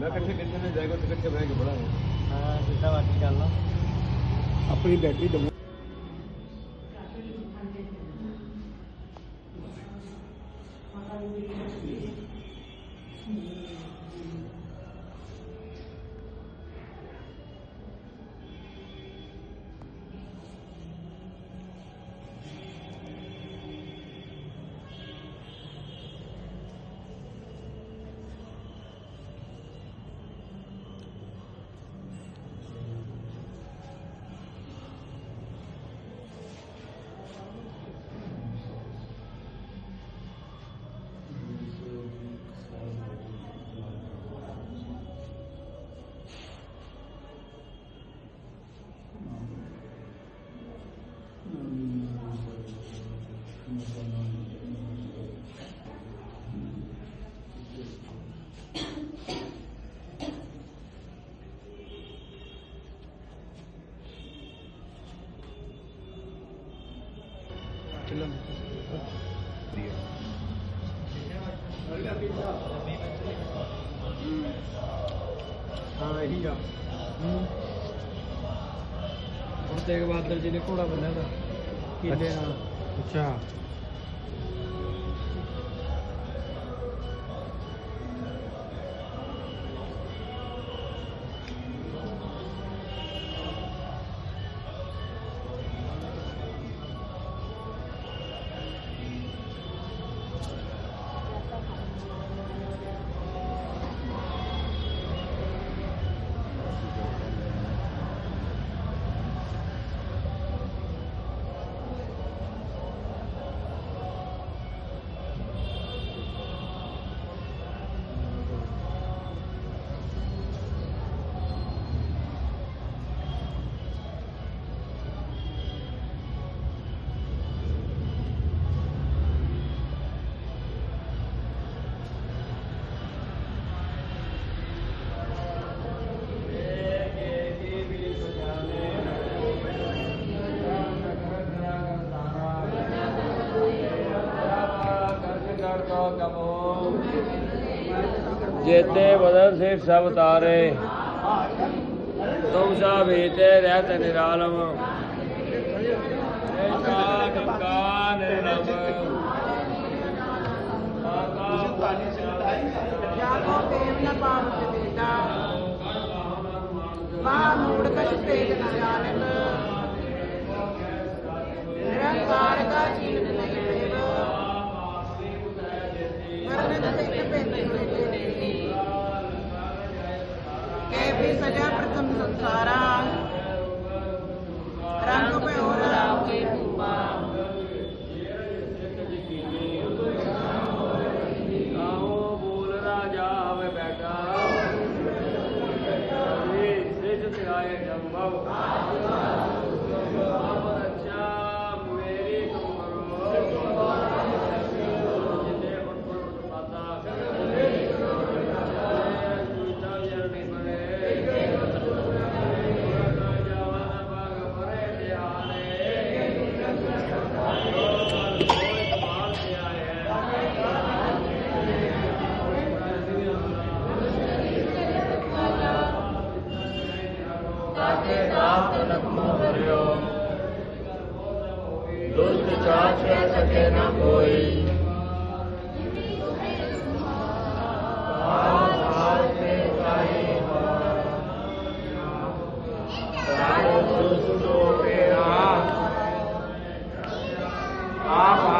मैं के अपनी बैटरी ਹਾਂ ਇਹੀ ਆ। ਹੁਣ ਤੇਗ ਬਹਾਦਰ ਜੀ ਨੇ ਘੋੜਾ ਬੰਨਿਆ ਦਾ ਕਿੱਲੇ ਨਾਲ। ਅੱਛਾ जेते बदल से सब तारे तुम सा बीते रहत निरालम। निष्कान निष्कान निरलम। Amen.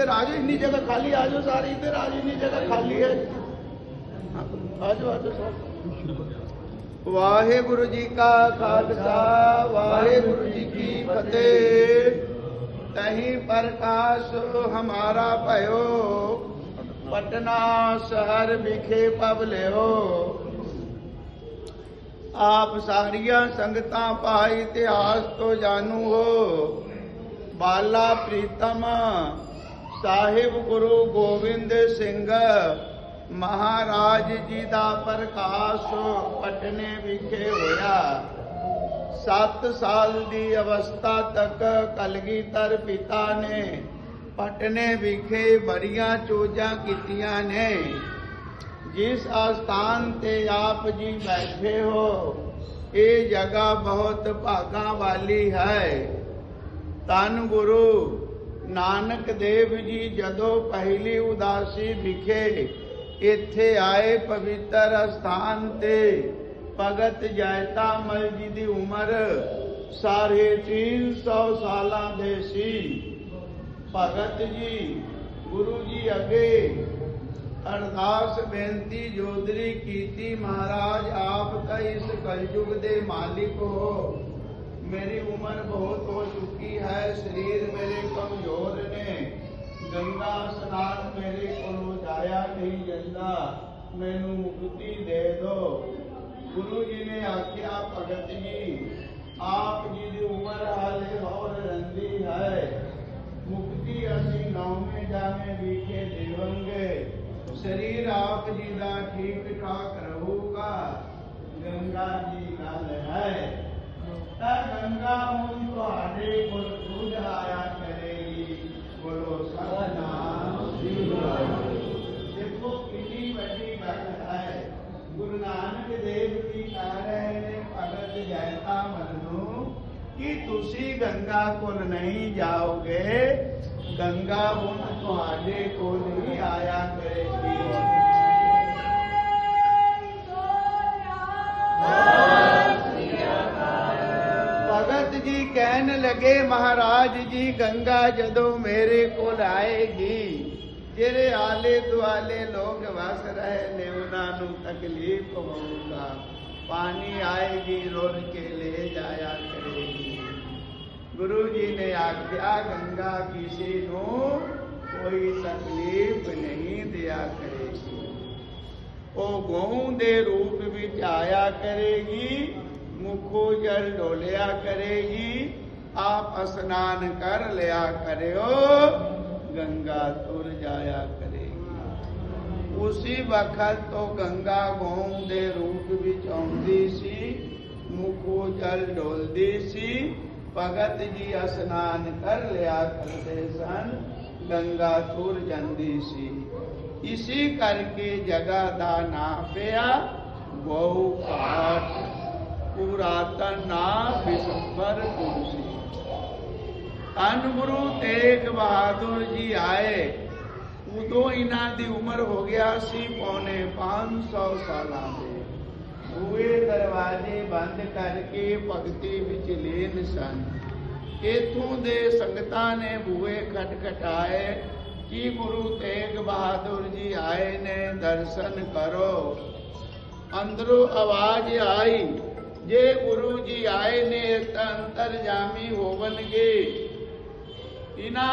इधर आ जाओ इन्नी जगह खाली, आ जाओ सारी, इधर आ जाओ इन्नी जगह खाली है। आ जाओ आ जाओ वाहे गुरु जी का खालसा वाहे गुरु जी की फतेह। कहीं प्रकाश हमारा भयो, पटना शहर विखे पबले हो। आप सारिया संगत पाई इतिहास तो जानू हो। बाला प्रीतम ਸਾਹਿਬ ਗੁਰੂ ਗੋਬਿੰਦ ਸਿੰਘ, ਮਹਾਰਾਜ ਜੀ ਦਾ ਪ੍ਰਕਾਸ਼ ਪਟਨੇ ਵਿਖੇ ਹੋਇਆ। 7 ਸਾਲ ਦੀ ਅਵਸਥਾ ਤੱਕ ਕਲਗੀਧਰ ਪਿਤਾ ਨੇ ਪਟਨੇ ਵਿਖੇ ਬੜੀਆਂ ਚੋਜਾਂ ਕੀਤੀਆਂ ਨੇ। ਜਿਸ ਆਸਥਾਨ ਤੇ ਆਪ ਜੀ ਬੈਠੇ ਹੋ, ਇਹ ਜਗ੍ਹਾ ਬਹੁਤ ਭਾਗਾਂ ਵਾਲੀ ਹੈ। ਤਨ ਗੁਰੂ ਨਾਨਕ ਦੇਵ ਜੀ ਜਦੋਂ ਪਹਿਲੀ ਉਦਾਸੀ ਵਿਖੇ ਇੱਥੇ ਆਏ ਪਵਿੱਤਰ ਸਥਾਨ ਤੇ। ਭਗਤ ਜੈਤਾ ਮਲ ਜੀ ਦੀ ਉਮਰ ਸਾਢੇ 300 ਸਾਲਾਂ ਦੇ ਸੀ। ਭਗਤ ਜੀ, ਗੁਰੂ ਜੀ ਅੱਗੇ ਅਰਦਾਸ ਬੇਨਤੀ ਜੋਦਰੀ ਕੀਤੀ, ਮਹਾਰਾਜ ਆਪ ਤਾਂ ਇਸ ਕਲਯੁਗ ਦੇ ਮਾਲਿਕ ਹੋ। मेरी उम्र बहुत हो चुकी है, शरीर मेरे कमज़ोर ने। गंगा स्नान मेरे को जाया नहीं जाता मैनू मुक्ति दे दो। गुरु जी ने आख्या, भगत जी, आप जी की उम्र हाले और रही है। मुक्ति असी नौवे जाने बीके देवे शरीर आप जी का ठीक ठाक रहूगा, गंगा जी गल है। तब गंगा उनको आधे को दूध आया करेगी बोलो देखो कितनी बड़ी बात है गुरु नानक देव जी कह रहे थे भगत जैसा मजनू कि तुसी गंगा को नहीं जाओगे गंगा उन तुम्हारे को नहीं आया करेगी Oh जी कहन लगे, महाराज जी, गंगा जदों मेरे को आएगी। जेरे आले दुआले लोग वस रहे ने उन्होंने तकलीफ़ होगा पानी आएगी, रोल के ले जाया करेगी। गुरु जी ने आख्या, गंगा किसी को कोई तकलीफ़ नहीं दिया करेगी। वो गहू दे रूप में आया करेगी मुखो जल डोलिया करेगी, आप स्नान कर लिया करे हो गंगा तुर जाया करेगी। उसी वक्त तो गंगा गोम दे रूप भी चौंधी सी, मुखो जल डोल दी सी, भगत जी स्नान कर लिया करते सन, गंगा तुर जी सी। इसी करके जगह दाना पेया गौ पाठ ਪਿਆ ਗਊ ਘਾਟ ਪੁਰਾਤਨ ਨਾਮ ਵਿਸ਼ੰਬਰ ਤੁਲਸੀ ਧੰਨ ਗੁਰੂ ਤੇਗ ਬਹਾਦਰ ਜੀ ਆਏ ਉਦੋਂ ਇਹਨਾਂ ਦੀ ਉਮਰ ਹੋ ਗਿਆ ਸੀ ਪੌਣੇ 500 ਸਾਲਾਂ ਦੇ ਬੂਏ ਦਰਵਾਜ਼ੇ ਬੰਦ ਕਰਕੇ ਭਗਤੀ ਵਿੱਚ ਲੀਨ ਸਨ ਇਥੋਂ ਦੇ ਸੰਗਤਾਂ ਨੇ ਬੂਏ ਖਟਖਟਾਏ ਕਿ ਗੁਰੂ ਤੇਗ ਬਹਾਦਰ ਜੀ ਆਏ ਨੇ ਦਰਸ਼ਨ ਕਰੋ ਅੰਦਰੋਂ ਆਵਾਜ਼ ਆਈ जे गुरु जी आए ने अंतरजामी होवन गे इना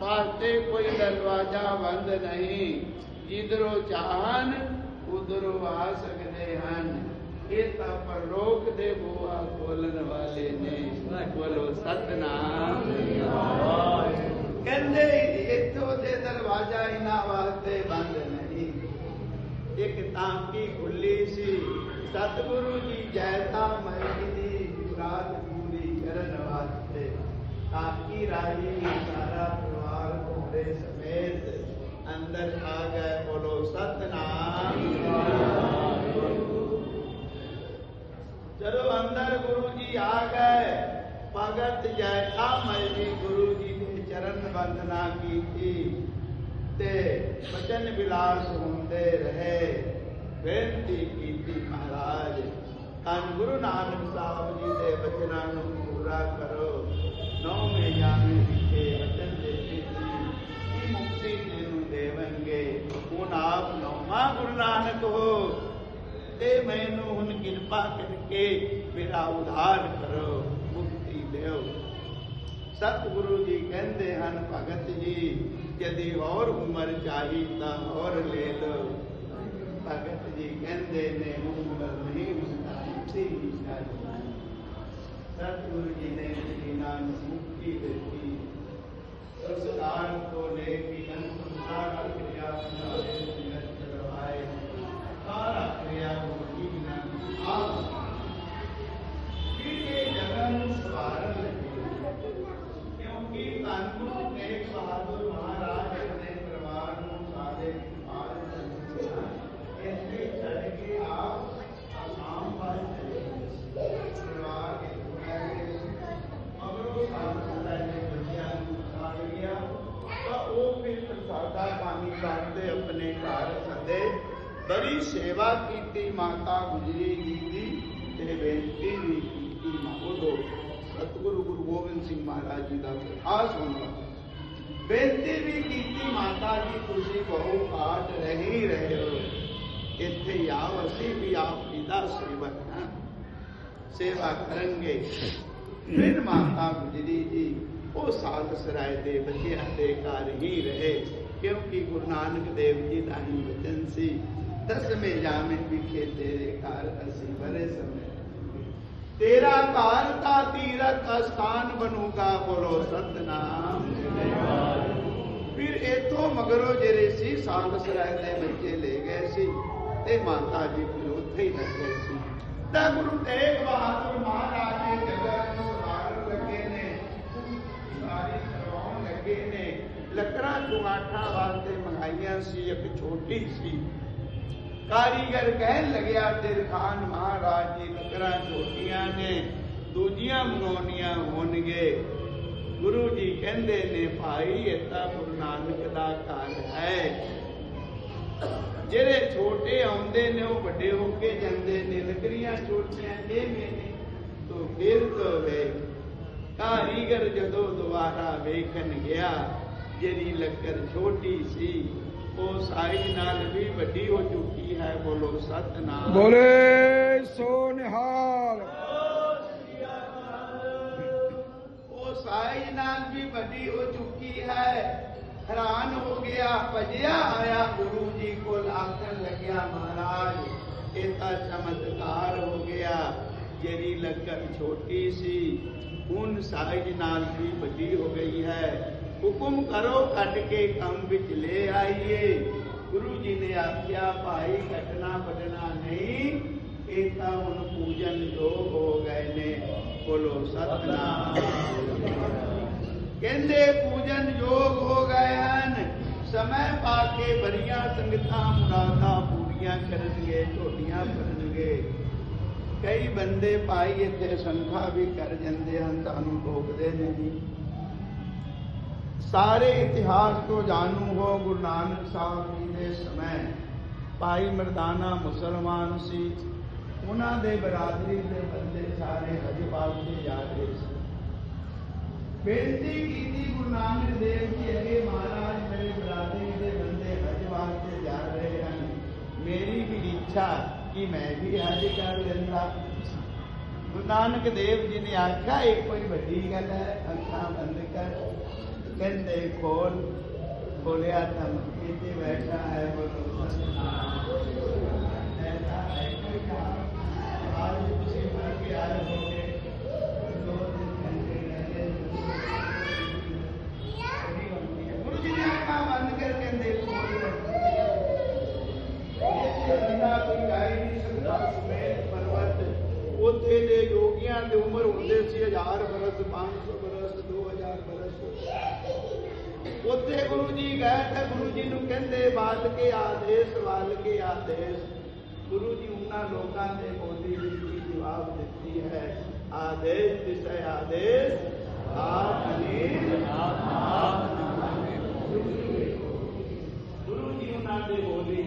पाते कोई दरवाज़ा बंद नहीं। जिधरो चाहन उधरो आ सकते हैं पर रोक दे बुआ वाले ने। बोलो सतनाम। कहते दरवाज़ा इना वास्ते बंद नहीं। एक तांकी खुली सी। सतगुरु जी जैसा महिनी युवराज पूरी चरण वास्ते ताकि राही सारा परिवार तुम्हारे समेत अंदर आ गए, बोलो, सतनाम। चलो, अंदर गुरु जी आ गए। भगत जैसा महिनी गुरु जी ने चरण वंदना की थी। ते वचन विलास होते रहे। ਬੇਨਤੀ ਕੀਤੀ ਮਹਾਰਾਜ। ਧੰਨ ਗੁਰੂ ਨਾਨਕ ਸਾਹਿਬ ਜੀ ਦੇ ਬਚਨਾਂ ਨੂੰ ਪੂਰਾ ਕਰੋ। ਨੌਵੇਂ ਜਾਮੇ ਵਿਖੇ ਵਚਨ ਦੇ ਦਿੱਤੀ ਕੀ ਮੁਕਤੀ ਮੈਨੂੰ ਦੇਵਨਗੇ ਹੁਣ ਆਪ ਨੌਵਾਂ ਗੁਰੂ ਨਾਨਕ ਹੋ। ਤੇ ਮੈਨੂੰ ਹੁਣ ਕਿਰਪਾ ਕਰਕੇ ਮੇਰਾ ਉਧਾਰ ਕਰੋ, ਮੁਕਤੀ ਦਿਓ। ਸਤਿਗੁਰੂ ਜੀ ਕਹਿੰਦੇ ਹਨ, ਭਗਤ ਜੀ यदि और उम्र चाहिए तो और ले लो अगर dependen umurlarını müstahibi müstahibi. सतगुरु जी ने बिना मुक्ति देती उस आग को ले मिलन संसार क्रिया जाते खास होना। बेनती भी कीती माता जी तुसी बहु काट रही रहे हो। इतने याव असी भी आप पिता सेवक हैं। हाँ। सेवा करेंगे। फिर माता गुजरी जी वो साध सराय के बच्चों के घर ही रहे। क्योंकि गुरु नानक देव जी का ही वचन सी दसवें जामे विखे तेरे घर असी बड़े समय ਤੇਰਾ ਘਰ ਤਾਂ ਤੀਰਥ ਸਥਾਨ ਬਣੂਗਾ, ਬੋਲੋ ਸਤਨਾਮ। ਫਿਰ ਇਥੋਂ ਮਗਰੋਂ ਜਿਹੜੇ ਸੀ ਸਾਧ ਸਰਾਏ ਦੇ ਬੱਚੇ ਲੈ ਗਏ ਸੀ ਤੇ ਮਾਤਾ ਜੀ ਫਿਰ ਉੱਥੇ ਹੀ ਲੱਗੇ ਸੀ। ਤਾਂ ਗੁਰੂ ਤੇਗ ਬਹਾਦਰ ਮਹਾਰਾਜ ਜੀ ਜਗਤ ਨੂੰ ਸਵਾਰਨ ਲੱਗੇ ਨੇ। ਸਾਰੀ ਕਰਵਾਉਣ ਲੱਗੇ ਨੇ। ਲੱਕੜਾਂ ਚੁਗਾਠਾਂ ਵਾਸਤੇ ਮੰਗਾਈਆਂ ਸੀ, ਇੱਕ ਛੋਟੀ ਸੀ। ਕਾਰੀਗਰ ਕਹਿਣ ਲੱਗਿਆ ਤੇਰ ਖਾਨ ਮਹਾਰਾਜ ਜੀ ਲੱਕੜਾਂ ਛੋਟੀਆਂ ਨੇ, ਦੂਜੀਆਂ ਮੰਗਾਉਣੀਆਂ ਹੋਣਗੇ। ਗੁਰੂ ਜੀ ਕਹਿੰਦੇ ਨੇ, ਭਾਈ ਇਹ ਤਾਂ ਗੁਰੂ ਨਾਨਕ ਦਾ ਘਰ ਹੈ। ਜਿਹੜੇ ਛੋਟੇ ਆਉਂਦੇ ਨੇ, ਉਹ ਵੱਡੇ ਹੋ ਕੇ ਜਾਂਦੇ ਨੇ, ਲੱਕੜੀਆਂ ਛੋਟੀਆਂ ਇਹ ਮੈਨੇ ਤੋ ਫਿਰ ਤੋ ਵੇ। ਕਾਰੀਗਰ ਜਦੋਂ ਦੁਬਾਰਾ ਵੇਖਣ ਗਿਆ, ਜਿਹੜੀ ਲੱਕੜ ਛੋਟੀ ਸੀ, ਉਹ ਸਾਰੀ ਨਾਲ ਵੀ ਵੱਡੀ ਹੋ ਚੁੱਕੀ है बोलो सतना बोले सोनिहाल। वो सारी नाल भी बड़ी हो चुकी है। हैरान हो गया भजया आया गुरु जी को आखन लग्या महाराज इतना चमत्कार हो गया। जेरी लगन छोटी सी उन साइज़ नाल भी बड़ी हो गई है। हुक्म करो कट के कम बिच ले आइए। ਇਹ ਤਾਂ ਹੁਣ ਪੂਜਨ ਯੋਗ ਹੋ ਗਏ ਨੇ ਬੋਲੋ ਸਤਨਾਮ ਕਹਿੰਦੇ ਪੂਜਨ ਯੋਗ ਹੋ ਗਏ ਹਨ ਸਮੇਂ ਪਾ ਕੇ ਬੜੀਆਂ ਸੰਗਤਾਂ ਮੁਰਾਦਾਂ ਪੂਰੀਆਂ ਕਰਨਗੇ ਝੋਟੀਆਂ ਭਰਨਗੇ ਕਈ ਬੰਦੇ ਭਾਈ ਇੱਥੇ ਸੰਖਾ ਵੀ ਕਰ ਜਾਂਦੇ ਹਨ ਤੁਹਾਨੂੰ ਟੋਕਦੇ ਨੇ ਜੀ ਸਾਰੇ ਇਤਿਹਾਸ ਤੋਂ ਜਾਣੂ ਹੋ ਗੁਰੂ ਨਾਨਕ ਸਾਹਿਬ ਜੀ ਦੇ ਸਮੇਂ ਭਾਈ ਮਰਦਾਨਾ ਮੁਸਲਮਾਨ ਸੀ ਉਹਨਾਂ ਦੇ ਬਰਾਦਰੀ ਦੇ ਬੰਦੇ ਸਾਰੇ ਹਜ ਵਾਸਤੇ ਜਾ ਰਹੇ ਸੀ ਬੇਨਤੀ ਕੀਤੀ ਗੁਰੂ ਨਾਨਕ ਦੇਵ ਜੀ ਅਗੇ ਮਹਾਰਾਜ ਮੇਰੇ ਬਰਾਦਰੀ ਦੇ ਬੰਦੇ ਹਜ ਵਾਸਤੇ ਜਾ ਰਹੇ ਹਨ ਮੇਰੀ ਵੀ ਇੱਛਾ ਕਿ ਮੈਂ ਵੀ ਹਜ ਕਰ ਲੈਂਦਾ ਗੁਰੂ ਨਾਨਕ ਦੇਵ ਜੀ ਨੇ ਆਖਿਆ ਇਹ ਕੋਈ ਵੱਡੀ ਗੱਲ ਹੈ ਅੱਖਾਂ ਬੰਦ ਕਰ ਕਹਿੰਦੇ ਖੋਲ ਖੋਲਿਆ ਤਾਂ ਮੱਕੀ ਤੇ ਬੈਠਾ ਹੈ ਬੋਲੋ ਸਤਨਾਮ ਐਸਾ ਹੈ ਕੋਈ ਕੰਮ ਉੱਥੇ ਦੇ ਯੋਗੀਆਂ ਦੀ ਉਮਰ ਹੁੰਦੇ ਸੀ 1000 ਬਰਸ 500 ਬਰਸ 2000 ਬਰਸ ਉੱਥੇ ਗੁਰੂ ਜੀ ਗਏ ਤੇ ਗੁਰੂ ਜੀ ਨੂੰ ਕਹਿੰਦੇ ਬਾਲ ਕੇ ਆਦੇਸ਼ ਵਾਲ ਕੇ ਆਦੇਸ਼ ਗੁਰੂ ਜੀ ਉਹਨਾਂ ਲੋਕਾਂ ਦੇ ਬੋਲੀ ਵਿੱਚ ਜਵਾਬ ਦਿੱਤੀ होती है। आदेश विषय आदेश। गुरु जी उन्होंने बोली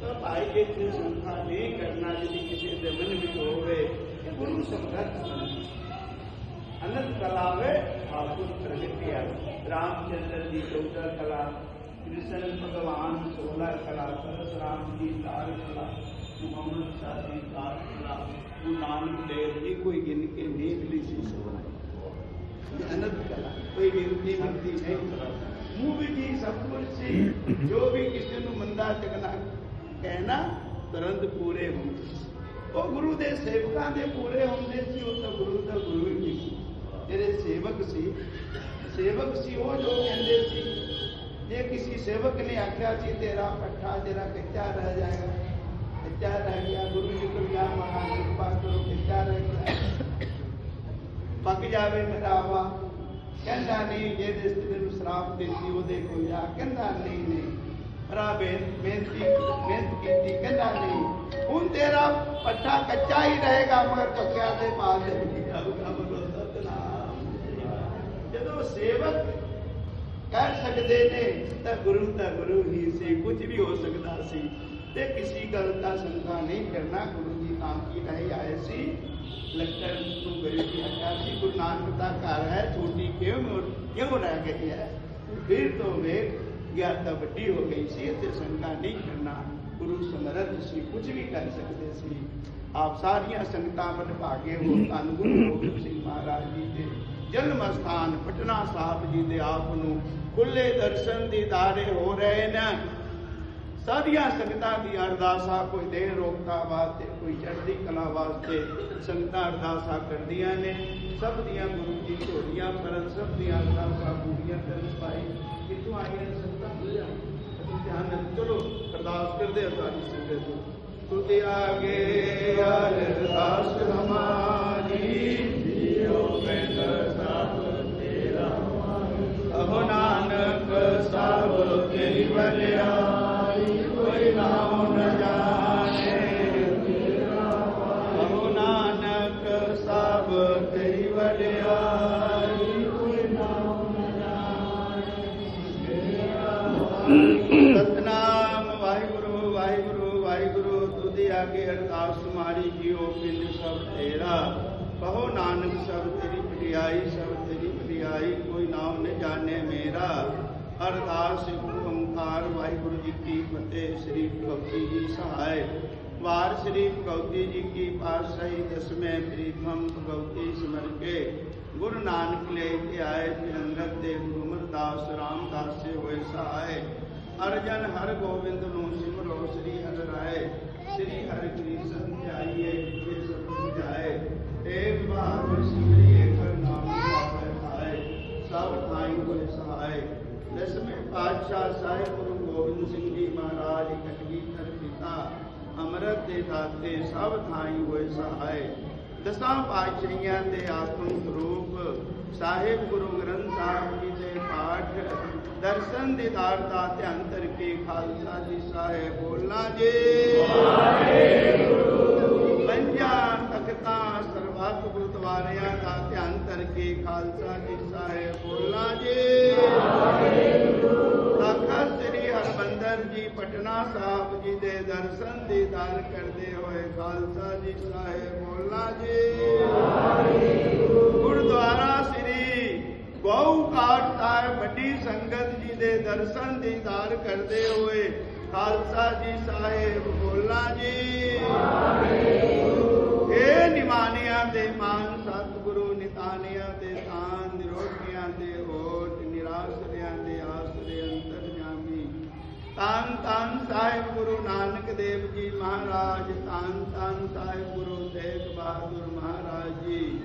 तब आइए की संस्था नहीं करना यदि किसी के मन भी हो गए गुरु संघर्ष अनंत कला में ठाकुर प्रगति रामचंद्र जी चौदह कला, कृष्ण भगवान सोलह कला सरस राम जी चार कला, मोहम्मद शाह जी चार कला। ਗੁਰੂ ਨਾਨਕ ਦੇਵ ਇੱਕੋ ਹੀ। ਗਿਣ ਕੇ ਨਹੀਂ। ਮੂੰਹ ਸੀ। ਸੇਵਕਾਂ ਦੇ ਪੂਰੇ ਹੁੰਦੇ ਸੀ, ਉਹ ਤਾਂ ਗੁਰੂ ਦਾ ਗੁਰੂ ਜਿਹੜੇ ਸੇਵਕ ਸੀ ਸੇਵਕ ਸੀ ਉਹ ਜੋ ਕਹਿੰਦੇ ਸੀ। ਜੇ ਕਿਸੇ ਸੇਵਕ ਨੇ ਆਖਿਆ ਸੀ, ਤੇਰਾ ਪੱਠਾ ਤੇਰਾ ਕੱਚਾ ਰਹਿ ਜਾਏਗਾ। क्या रह गया गुरु जी को क्या माना कृपा करो कि क्या पक जावे मरावा कहता नहीं जे स्त्री शराप देती वो देखो या कहता नहीं नहीं। मराबे मेहनती मेहनत की कहता नहीं हूँ तेरा पट्टा कच्चा ही रहेगा मगर पक्या से पाल जो सेवक कर सकते ने तो गुरु तो गुरु ही से कुछ भी हो सकता सी ਤੇ ਕਿਸੇ ਗੱਲ ਦਾ ਸ਼ੰਕਾ ਨਹੀਂ ਕਰਨਾ ਗੁਰੂ ਜੀ ਤਾਂ ਕੀ ਨਹੀਂ ਆਏ ਸੀ। ਲੱਕੜ ਨੂੰ ਗਰੀ ਦੀ ਹੱਟਾ ਸੀ। ਗੁਰੂ ਨਾਨਕ ਦਾ ਘਰ ਹੈ, ਛੋਟੀ ਕਿਉਂ ਕਿਉਂ ਰਹਿ ਗਈ ਹੈ? ਫਿਰ ਤੋਂ ਵੇਖ ਗਿਆਤਾ ਵੱਡੀ ਹੋ ਗਈ ਸੀ ਤੇ ਸ਼ੰਕਾ ਨਹੀਂ ਕਰਨਾ ਗੁਰੂ ਸਮਰਥ ਸੀ, ਕੁਝ ਵੀ ਕਰ ਸਕਦੇ ਸੀ। ਆਪ ਸਾਰੀਆਂ ਸੰਗਤਾਂ ਵੱਲ ਭਾਗੇ ਹੋ ਧੰਨ ਗੁਰੂ ਗੋਬਿੰਦ ਸਿੰਘ ਮਹਾਰਾਜ ਜੀ ਦੇ ਜਨਮ ਸਥਾਨ, ਪਟਨਾ ਸਾਹਿਬ ਜੀ ਦੇ ਆਪ ਨੂੰ ਖੁੱਲੇ ਦਰਸ਼ਨ ਦੀਦਾਰੇ ਹੋ ਰਹੇ ਨੇ। ਸਾਰੀਆਂ ਸੰਗਤਾਂ ਦੀ ਅਰਦਾਸਾਂ ਕੋਈ ਦੇਹ ਰੋਗਤਾ ਵਾਸਤੇ ਕੋਈ ਚੜ੍ਹਦੀ ਕਲਾ ਵਾਸਤੇ ਸੰਗਤਾਂ ਅਰਦਾਸਾਂ ਕਰਦੀਆਂ ਨੇ ਸਭ ਦੀਆਂ ਗੁਰੂ ਜੀ ਝੋਲੀਆਂ ਭਰਨ ਸਭ ਦੀਆਂ ਅਰਦਾਸਾਂ ਪੂਰੀਆਂ ਕਰਨ ਪਾਈ ਕਿਤੋਂ ਆਈਆਂ ਨੇ ਸੰਗਤਾਂ ਬੁਝਾ ਅਸੀਂ ਧਿਆਨ ਨਾਲ ਚਲੋ ਅਰਦਾਸ ਕਰਦੇ ਹਾਂ ਸਾਰੀ ਸੰਗਤ ਤੁਧ ਆਗੇ ਅਰਦਾਸ ਹਮਾਰੀ ਜੀਓ ਪੈਨ ਸਭ ਤੇਰਾ ਅਹੋ ਨਾਨਕ लागे अरदास तुम्हारी जियो पिंड सब तेरा। कहो नानक सब तेरी प्रियाई सब तेरी प्रियाई कोई नाम न जाने मेरा। अरदास गुरु ओंकार वाहिगुरु जी की फतेह, श्री कवि जी सहाय। वार श्री कवि जी की पातशाही दसवें प्रीतम भगवती स्मर के गुरु नानक ले के आए तिरंगत देव गुरु अमरदास रामदास से हुए सहाय। अर्जन हर गोविंद, नो सिमरो, श्री हर राय। ਸ੍ਰੀ ਹਰਿ ਕ੍ਰਿਸ਼ਨ ਧਿਆਈਏ ਜੇ ਸਭ ਜਾਏ। ਏਕ ਬਹਾਦਰ ਨਾਮ ਪਾਵੇ ਖਾਏ ਸਭ ਥਾਈ ਕੋਲੇ ਸਹਾਇ ਦਸਵੇਂ ਪਾਤਸ਼ਾਹ ਸਾਹਿਬ ਗੁਰੂ ਗੋਬਿੰਦ ਸਿੰਘ ਜੀ ਮਹਾਰਾਜ ਕਟਗੀ ਕਰ ਪਿਤਾ ਅੰਮ੍ਰਿਤ ਦੇ ਦਾਤੇ ਸਭ ਥਾਈ ਹੋਏ ਸਹਾਇ ਦਸਾਂ ਪਾਤਸ਼ਾਹੀਆਂ ਦੇ ਆਤਮ ਸਰੂਪ ਸਾਹਿਬ ਗੁਰੂ ਗ੍ਰੰਥ ਸਾਹਿਬ ਜੀ ਦੇ ਪਾਠ, ਦਰਸ਼ਨ ਦੀਦਾਰ ਦਾ ਧਿਆਨ ਕਰਕੇ ਖਾਲਸਾ ਜੀ ਸਾਹਿਬ ਬੋਲਣਾ ਜੀ। ਪੰਜਾਂ ਤਖਤਾਂ, ਸਰਬੱਤ ਗੁਰਦੁਆਰਿਆਂ ਦਾ ਧਿਆਨ ਕਰਕੇ ਖਾਲਸਾ ਜੀ ਸਾਹਿਬ ਬੋਲਣਾ ਜੀ। ਤਖਤ ਸ੍ਰੀ ਹਰਮੰਦਰ ਜੀ, ਪਟਨਾ ਸਾਹਿਬ ਜੀ ਦੇ ਦਰਸ਼ਨ ਦੀਦਾਰ ਕਰਦੇ ਹੋਏ ਖਾਲਸਾ ਜੀ ਸਾਹਿਬ ਬੋਲਣਾ ਜੀ। ਗੁਰਦੁਆਰਾ ਬਹੁ ਗਊ ਘਾਟ ਸਾਹਿਬ ਵੱਡੀ ਸੰਗਤ ਜੀ ਦੇ ਦਰਸ਼ਨ ਦੀਦਾਰ ਕਰਦੇ ਹੋਏ। ਖਾਲਸਾ ਜੀ ਸਾਹਿਬ ਬੋਲਣਾ ਜੀ। ਏ ਨਿਮਾਨਿਆਂ ਦੇ ਮਾਨ, ਸਤਿਗੁਰੂ ਨਿਤਾਨਿਆਂ ਦੇ ਤਾਨ ਨਿਰੋਗੀਆਂ ਦੇ ਹੋਟ ਨਿਰਾਸ਼ਰਿਆਂ ਦੇ ਆਸਰੇ ਅੰਤਰਜਾਮੀ। ਤਨ ਤਨ ਸਾਹਿਬ ਗੁਰੂ ਨਾਨਕ ਦੇਵ ਜੀ ਮਹਾਰਾਜ ਤਾਨ ਤਨ ਸਾਹਿਬ ਗੁਰੂ ਤੇਗ ਬਹਾਦਰ ਮਹਾਰਾਜ ਜੀ।